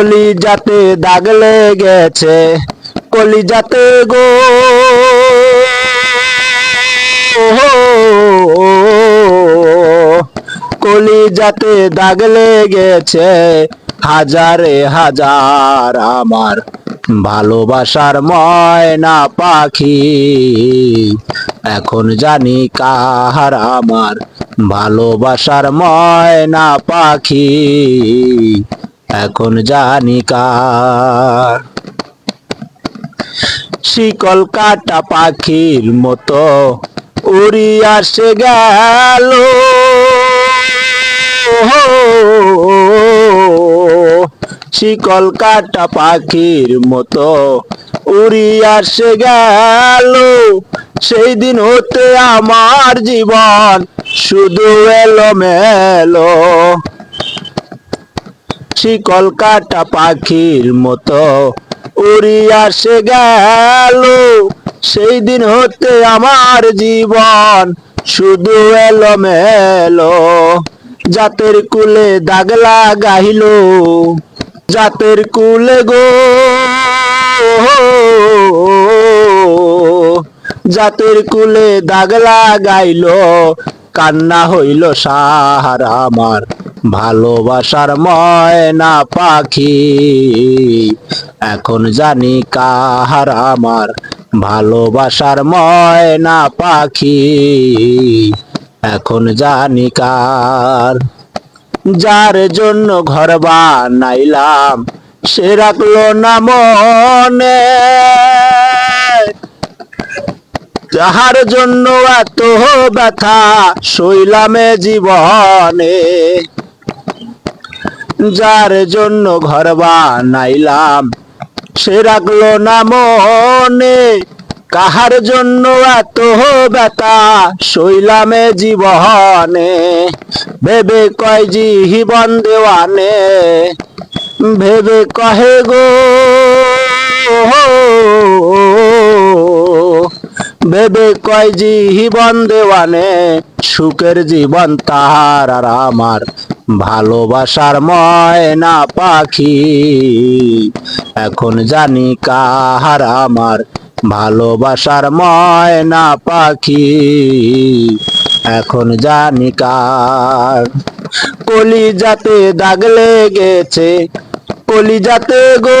কলি যাতে দাগ লেগেছে কলি যাতে গো। কলি যাতে দাগ লেগেছে, হাজারে হাজার আমার ভালোবাসার ময়না পাখি। এখন জানি কাহার আমার ভালোবাসার ময়না পাখি। এখন জানি কার। শিকল কাটা পাখির মতো উড়িয়া সে গেল। শিকল কাটা পাখির মতো উড়িয়া সে গেল। সেই দিন হতে আমার জীবন শুধু এলো মেলো শিকল কাটা পাখির মতো। উড়িয়া সে গেল, সেই দিন হতে আমার জীবন শুধু এলো মেলো জাতের কুলে দাগলা গাইল জাতের কুলে গো। জাতের কুলে দাগলা গাইল কান্না হইল সাহারা আমার। ভালোবাসার ময়না পাখি। এখন জানি কাহার আমার ভালোবাসার ময়না পাখি। এখন জানি কার, যার জন্য ঘর বানাইলাম, সে রাখল না মনে। যাহার জন্য এত ব্যথা শৈলামে জীবনে। যার জন্য ঘর বানাইলাম। সে রাখল না মনে, কাহার জন্য এত ব্যথা? শৈলামে জীবনে ভেবে কয় জীবন দেওয়ানে, ভেবে কহে গো ভেবে কয় জীবন দেওয়ানে, সুখের জীবন তাহার আর আমার। ভালোবাসার ময়না পাখি, এখন জানি কাহার আমার। ভালোবাসার ময়না পাখি, এখন জানি কার। কলি যাতে দাগ লেগেছে কলি যাতে গো।